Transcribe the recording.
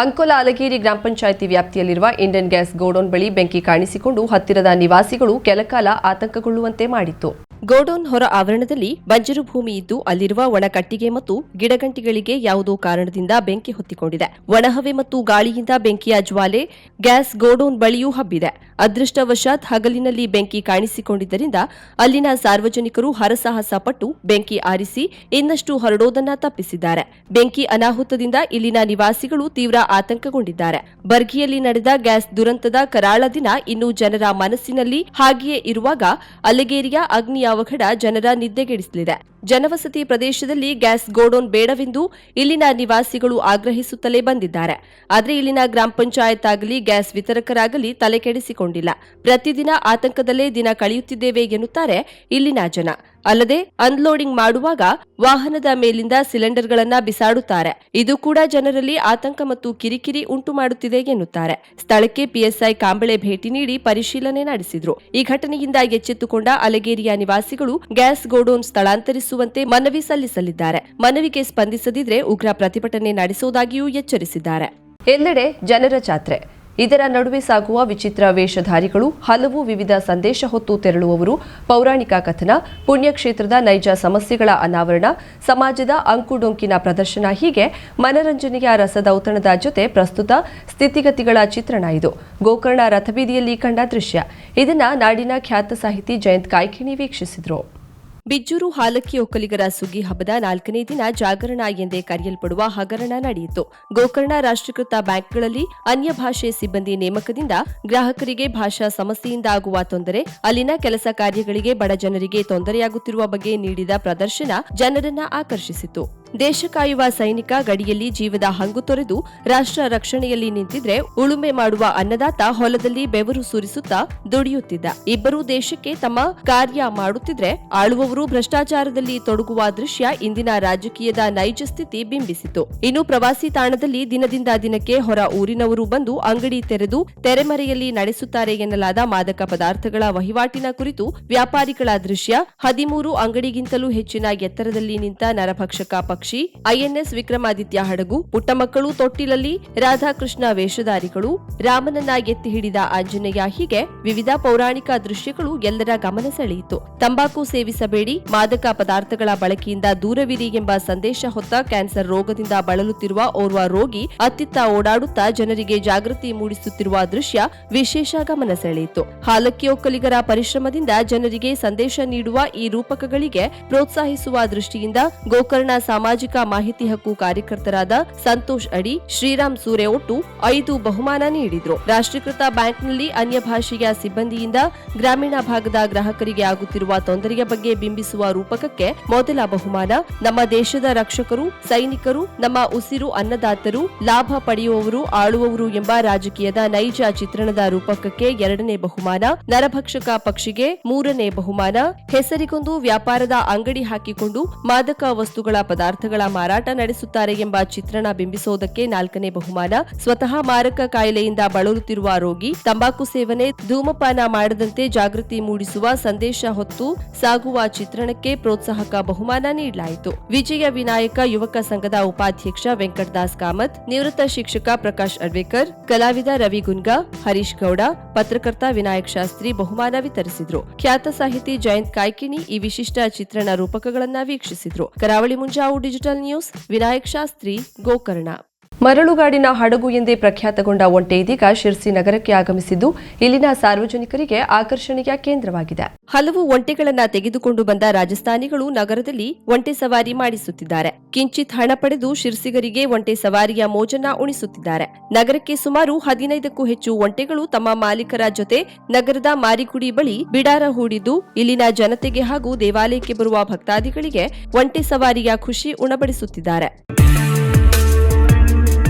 ಅಂಕೋಲ ಅಲಗೇರಿ ಗ್ರಾಮ ಪಂಚಾಯಿತಿ ವ್ಯಾಪ್ತಿಯಲ್ಲಿರುವ Indian gas godown ಬಳಿ ಬೆಂಕಿ ಕಾಣಿಸಿಕೊಂಡು ಹತ್ತಿರದ ನಿವಾಸಿಗಳು ಕೆಲಕಾಲ ಆತಂಕಗೊಳ್ಳುವಂತೆ ಮಾಡಿತ್ತು. ಗೋಡೌನ್ ಹೊರ ಆವರಣದಲ್ಲಿ ಬಂಜರು ಭೂಮಿ ಇದ್ದು ಅಲ್ಲಿರುವ ಒಣ ಕಟ್ಟಿಗೆ ಮತ್ತು ಗಿಡಗಂಟಿಗಳಿಗೆ ಯಾವುದೋ ಕಾರಣದಿಂದ ಬೆಂಕಿ ಹೊತ್ತಿಕೊಂಡಿದೆ. ಒಣಹವೆ ಮತ್ತು ಗಾಳಿಯಿಂದ ಬೆಂಕಿಯ ಜ್ವಾಲೆ ಗ್ಯಾಸ್ ಗೋಡೌನ್ ಬಳಿಯೂ ಹಬ್ಬಿದೆ. ಅದೃಷ್ಟವಶಾತ್ ಹಗಲಿನಲ್ಲಿ ಬೆಂಕಿ ಕಾಣಿಸಿಕೊಂಡಿದ್ದರಿಂದ ಅಲ್ಲಿನ ಸಾರ್ವಜನಿಕರು ಹರಸಾಹಸ ಪಟ್ಟು ಬೆಂಕಿ ಆರಿಸಿ ಇನ್ನಷ್ಟು ಹರಡೋದನ್ನ ತಪ್ಪಿಸಿದ್ದಾರೆ. ಬೆಂಕಿ ಅನಾಹುತದಿಂದ ಇಲ್ಲಿನ ನಿವಾಸಿಗಳು ತೀವ್ರ ಆತಂಕಗೊಂಡಿದ್ದಾರೆ. ಬರ್ಗಿಯಲ್ಲಿ ನಡೆದ ಗ್ಯಾಸ್ ದುರಂತದ ಕರಾಳ ದಿನ ಇನ್ನೂ ಜನರ ಮನಸ್ಸಿನಲ್ಲಿ ಹಾಗೆಯೇ ಇರುವಾಗ ಅಲಗೇರಿಯ ಅಗ್ನಿ ಅವಘಡ ಜನರ ನಿದ್ದೆಗೆಡಿಸಲಿದೆ. ಜನವಸತಿ ಪ್ರದೇಶದಲ್ಲಿ ಗ್ಯಾಸ್ ಗೋಡೌನ್ ಬೇಡವೆಂದು ಇಲ್ಲಿನ ನಿವಾಸಿಗಳು ಆಗ್ರಹಿಸುತ್ತಲೇ ಬಂದಿದ್ದಾರೆ. ಆದರೆ ಇಲ್ಲಿನ ಗ್ರಾಮ ಪಂಚಾಯತ್ ಆಗಲಿ ಗ್ಯಾಸ್ ವಿತರಕರಾಗಲಿ ತಲೆ ಕೆಡಿಸಿಕೊಂಡಿಲ್ಲ ಪ್ರತಿದಿನ ಆತಂಕದಲ್ಲೇ ದಿನ ಕಳೆಯುತ್ತಿದ್ದೇವೆ ಎನ್ನುತ್ತಾರೆ ಇಲ್ಲಿನ ಜನ. ಅಲ್ಲದೆ ಅನ್ಲೋಡಿಂಗ್ ಮಾಡುವಾಗ ವಾಹನದ ಮೇಲಿಂದ ಸಿಲಿಂಡರ್ಗಳನ್ನ ಬಿಸಾಡುತ್ತಾರೆ. ಇದು ಕೂಡ ಜನರಲ್ಲಿ ಆತಂಕ ಮತ್ತು ಕಿರಿಕಿರಿ ಉಂಟು ಮಾಡುತ್ತಿದೆ ಎನ್ನುತ್ತಾರೆ. ಸ್ಥಳಕ್ಕೆ ಪಿಎಸ್ಐ ಕಾಂಬಳೆ ಭೇಟಿ ನೀಡಿ ಪರಿಶೀಲನೆ ನಡೆಸಿದ್ರು. ಈ ಘಟನೆಯಿಂದ ಎಚ್ಚೆತ್ತುಕೊಂಡ ಅಲಗೇರಿಯ ನಿವಾಸಿಗಳು ಗ್ಯಾಸ್ ಗೋಡೌನ್ ಸ್ಥಳಾಂತರಿಸುವಂತೆ ಮನವಿ ಸಲ್ಲಿಸಲಿದ್ದಾರೆ. ಮನವಿಗೆ ಸ್ಪಂದಿಸದಿದ್ರೆ ಉಗ್ರ ಪ್ರತಿಭಟನೆ ನಡೆಸುವುದಾಗಿಯೂ ಎಚ್ಚರಿಸಿದ್ದಾರೆ. ಎಲ್ಲೆಡೆ ಜನರ ಜಾತ್ರೆ. ಇದರ ನಡುವೆ ಸಾಗುವ ವಿಚಿತ್ರ ವೇಷಧಾರಿಗಳು, ಹಲವು ವಿವಿಧ ಸಂದೇಶ ಹೊತ್ತು ತೆರಳುವವರು, ಪೌರಾಣಿಕ ಕಥನ, ಪುಣ್ಯಕ್ಷೇತ್ರದ ನೈಜ ಸಮಸ್ಯೆಗಳ ಅನಾವರಣ, ಸಮಾಜದ ಅಂಕುಡೊಂಕಿನ ಪ್ರದರ್ಶನ, ಹೀಗೆ ಮನರಂಜನೆಯ ರಸದೌತಣದ ಜೊತೆ ಪ್ರಸ್ತುತ ಸ್ಥಿತಿಗತಿಗಳ ಚಿತ್ರಣ ಇದು. ಗೋಕರ್ಣ ರಥಬೀದಿಯಲ್ಲಿ ಕಂಡ ದೃಶ್ಯ. ಇದನ್ನ ನಾಡಿನ ಖ್ಯಾತ ಸಾಹಿತಿ ಜಯಂತ್ ಕಾಯ್ಕಿಣಿ ವೀಕ್ಷಿಸಿದ್ರು. ಬಿಜ್ಜೂರು ಹಾಲಕ್ಕಿ ಒಕ್ಕಲಿಗರ ಸುಗ್ಗಿ ಹಬ್ಬದ ನಾಲ್ಕನೇ ದಿನ ಜಾಗರಣ ಎಂದೇ ಕರೆಯಲ್ಪಡುವ ಹಗರಣ ನಡೆಯಿತು. ಗೋಕರ್ಣ ರಾಷ್ಟ್ರೀಕೃತ ಬ್ಯಾಂಕ್ಗಳಲ್ಲಿ ಅನ್ಯ ಭಾಷೆ ಸಿಬ್ಬಂದಿ ನೇಮಕದಿಂದ ಗ್ರಾಹಕರಿಗೆ ಭಾಷಾ ಸಮಸ್ಯೆಯಿಂದ ಆಗುವ ತೊಂದರೆ, ಅಲ್ಲಿನ ಕೆಲಸ ಕಾರ್ಯಗಳಿಗೆ ಬಡ ಜನರಿಗೆ ತೊಂದರೆಯಾಗುತ್ತಿರುವ ಬಗ್ಗೆ ನೀಡಿದ ಪ್ರದರ್ಶನ ಜನರನ್ನ ಆಕರ್ಷಿಸಿತು. ದೇಶ ಕಾಯುವ ಸೈನಿಕ ಗಡಿಯಲ್ಲಿ ಜೀವದ ಹಂಗು ತೊರೆದು ರಾಷ್ಟ್ರ ರಕ್ಷಣೆಯಲ್ಲಿ ನಿಂತಿದ್ರೆ ಉಳುಮೆ ಮಾಡುವ ಅನ್ನದಾತ ಹೊಲದಲ್ಲಿ ಬೆವರು ಸುರಿಸುತ್ತಾ ದುಡಿಯುತ್ತಿದ್ದ. ಇಬ್ಬರೂ ದೇಶಕ್ಕೆ ತಮ್ಮ ಕಾರ್ಯ ಮಾಡುತ್ತಿದ್ರೆ ಆಳುವವರು ಭ್ರಷ್ಟಾಚಾರದಲ್ಲಿ ತೊಡಗುವ ದೃಶ್ಯ ಇಂದಿನ ರಾಜಕೀಯದ ನೈಜ ಸ್ಥಿತಿ ಬಿಂಬಿಸಿತು ಇನ್ನು ಪ್ರವಾಸಿ ತಾಣದಲ್ಲಿ ದಿನದಿಂದ ದಿನಕ್ಕೆ ಹೊರ ಊರಿನವರು ಬಂದು ಅಂಗಡಿ ತೆರೆದು ತೆರೆಮರೆಯಲ್ಲಿ ನಡೆಸುತ್ತಾರೆ ಎನ್ನಲಾದ ಮಾದಕ ಪದಾರ್ಥಗಳ ವಹಿವಾಟಿನ ಕುರಿತು ವ್ಯಾಪಾರಿಗಳ ದೃಶ್ಯ ಹದಿಮೂರು ಅಂಗಡಿಗಿಂತಲೂ ಹೆಚ್ಚಿನ ಎತ್ತರದಲ್ಲಿ ನಿಂತ ನರಭಕ್ಷಕ ಪಕ್ಷಿ ಐಎನ್ಎಸ್ ವಿಕ್ರಮಾದಿತ್ಯ ಹಡಗು ಪುಟ್ಟಮಕ್ಕಳು ತೊಟ್ಟಿಲಲ್ಲಿ, ರಾಧಾಕೃಷ್ಣ ವೇಷಧಾರಿಗಳು ರಾಮನನ್ನ ಎತ್ತಿ ಹಿಡಿದ ಆಂಜನೇಯ ಹೀಗೆ ವಿವಿಧ ಪೌರಾಣಿಕ ದೃಶ್ಯಗಳು ಎಲ್ಲರ ಗಮನ ಸೆಳೆಯಿತು. ತಂಬಾಕು ಸೇವಿಸಬೇಡಿ, ಮಾದಕ ಪದಾರ್ಥಗಳ ಬಳಕೆಯಿಂದ ದೂರವಿರಿ ಎಂಬ ಸಂದೇಶ ಹೊತ್ತ ಕ್ಯಾನ್ಸರ್ ರೋಗದಿಂದ ಬಳಲುತ್ತಿರುವ ಓರ್ವ ರೋಗಿ ಅತ್ತಿತ್ತ ಓಡಾಡುತ್ತಾ ಜನರಿಗೆ ಜಾಗೃತಿ ಮೂಡಿಸುತ್ತಿರುವ ದೃಶ್ಯ ವಿಶೇಷ ಗಮನ ಸೆಳೆಯಿತು. ಹಾಲಕ್ಕಿ ಒಕ್ಕಲಿಗರ ಪರಿಶ್ರಮದಿಂದ ಜನರಿಗೆ ಸಂದೇಶ ನೀಡುವ ಈ ರೂಪಕಗಳಿಗೆ ಪ್ರೋತ್ಸಾಹಿಸುವ ದೃಷ್ಟಿಯಿಂದ ಗೋಕರ್ಣ ಸಾಮಾಜಿಕ ಮಾಹಿತಿ ಹಕ್ಕು ಕಾರ್ಯಕರ್ತರಾದ ಸಂತೋಷ್ ಅಡಿ, ಶ್ರೀರಾಮ್ ಸೂರೆ ಒಟ್ಟು ಐದು ಬಹುಮಾನ ನೀಡಿದ್ರು. ರಾಷ್ಟ್ರೀಕೃತ ಬ್ಯಾಂಕ್ನಲ್ಲಿ ಅನ್ಯ ಭಾಷೆಯ ಸಿಬ್ಬಂದಿಯಿಂದ ಗ್ರಾಮೀಣ ಭಾಗದ ಗ್ರಾಹಕರಿಗೆ ಆಗುತ್ತಿರುವ ತೊಂದರೆಯ ಬಗ್ಗೆ ಬಿಂಬಿಸುವ ರೂಪಕಕ್ಕೆ ಮೊದಲ ಬಹುಮಾನ. ನಮ್ಮ ದೇಶದ ರಕ್ಷಕರು, ಸೈನಿಕರು, ನಮ್ಮ ಉಸಿರು ಅನ್ನದಾತರು, ಲಾಭ ಪಡೆಯುವವರು, ಆಳುವವರು ಎಂಬ ರಾಜಕೀಯದ ನೈಜ ಚಿತ್ರಣದ ರೂಪಕಕ್ಕೆ ಎರಡನೇ ಬಹುಮಾನ. ನರಭಕ್ಷಕ ಪಕ್ಷಿಗೆ ಮೂರನೇ ಬಹುಮಾನ. ಹೆಸರಿಗೊಂದು ವ್ಯಾಪಾರದ ಅಂಗಡಿ ಹಾಕಿಕೊಂಡು ಮಾದಕ ವಸ್ತುಗಳ ಪದಾರ್ಥಗಳ ಮಾರಾಟ ನಡೆಸುತ್ತಾರೆ ಎಂಬ ಚಿತ್ರಣ ಬಿಂಬಿಸುವುದಕ್ಕೆ ನಾಲ್ಕನೇ ಬಹುಮಾನ. ಸ್ವತಃ ಮಾರಕ ಕಾಯಿಲೆಯಿಂದ ಬಳಲುತ್ತಿರುವ ರೋಗಿ ತಂಬಾಕು ಸೇವನೆ, ಧೂಮಪಾನ ಮಾಡದಂತೆ ಜಾಗೃತಿ ಮೂಡಿಸುವ ಸಂದೇಶ ಹೊತ್ತು ಸಾಗುವ ಚಿತ್ರಣಕ್ಕೆ ಪ್ರೋತ್ಸಾಹಕ ಬಹುಮಾನ ನೀಡಲಾಯಿತು. ವಿಜಯ ವಿನಾಯಕ ಯುವಕ ಸಂಘದ ಉಪಾಧ್ಯಕ್ಷ ವೆಂಕಟದಾಸ್ ಕಾಮತ್, ನಿವೃತ್ತ ಶಿಕ್ಷಕ ಪ್ರಕಾಶ್ ಅಡ್ವೇಕರ್ ಕಲಾವಿದ ರವಿ ಗುನ್ಗಾ, ಹರೀಶ್ ಗೌಡ, ಪತ್ರಕರ್ತ ವಿನಾಯಕ್ ಶಾಸ್ತ್ರಿ ಬಹುಮಾನ ವಿತರಿಸಿದ್ರು. ಖ್ಯಾತ ಸಾಹಿತಿ ಜಯಂತ್ ಕಾಯ್ಕಿಣಿ ಈ ವಿಶಿಷ್ಟ ಚಿತ್ರಣ ರೂಪಕಗಳನ್ನ ವೀಕ್ಷಿಸಿದ್ರು. ಕರಾವಳಿ ಮುಂಜಾವು ಡಿಜಿಟಲ್ ನ್ಯೂಸ್ ವಿನಾಯಕ್ ಶಾಸ್ತ್ರಿ ಗೋಕರ್ಣ ಮರಳುಗಾಡಿನ ಹಡಗು ಎಂದೇ ಪ್ರಖ್ಯಾತಗೊಂಡ ಒಂಟೆ ಇದೀಗ ಶಿರ್ಸಿ ನಗರಕ್ಕೆ ಆಗಮಿಸಿದ್ದು, ಇಲ್ಲಿನ ಸಾರ್ವಜನಿಕರಿಗೆ ಆಕರ್ಷಣೆಯ ಕೇಂದ್ರವಾಗಿದೆ. ಹಲವು ಒಂಟೆಗಳನ್ನು ತೆಗೆದುಕೊಂಡು ಬಂದ ರಾಜಸ್ಥಾನಿಗಳು ನಗರದಲ್ಲಿ ಒಂಟೆ ಸವಾರಿ ಮಾಡಿಸುತ್ತಿದ್ದಾರೆ. ಕಿಂಚಿತ್ ಹಣ ಪಡೆದು ಶಿರ್ಸಿಗರಿಗೆ ಒಂಟೆ ಸವಾರಿಯ ಮೋಜನ್ನ ಉಣಿಸುತ್ತಿದ್ದಾರೆ. ನಗರಕ್ಕೆ ಸುಮಾರು ಹದಿನೈದಕ್ಕೂ ಹೆಚ್ಚು ಒಂಟೆಗಳು ತಮ್ಮ ಮಾಲೀಕರ ಜೊತೆ ನಗರದ ಮಾರಿಗುಡಿ ಬಳಿ ಬಿಡಾರ ಹೂಡಿದ್ದು, ಇಲ್ಲಿನ ಜನತೆಗೆ ಹಾಗೂ ದೇವಾಲಯಕ್ಕೆ ಬರುವ ಭಕ್ತಾದಿಗಳಿಗೆ ಒಂಟೆ ಸವಾರಿಯ ಖುಷಿ ಉಣಬಡಿಸುತ್ತಿದ್ದಾರೆ.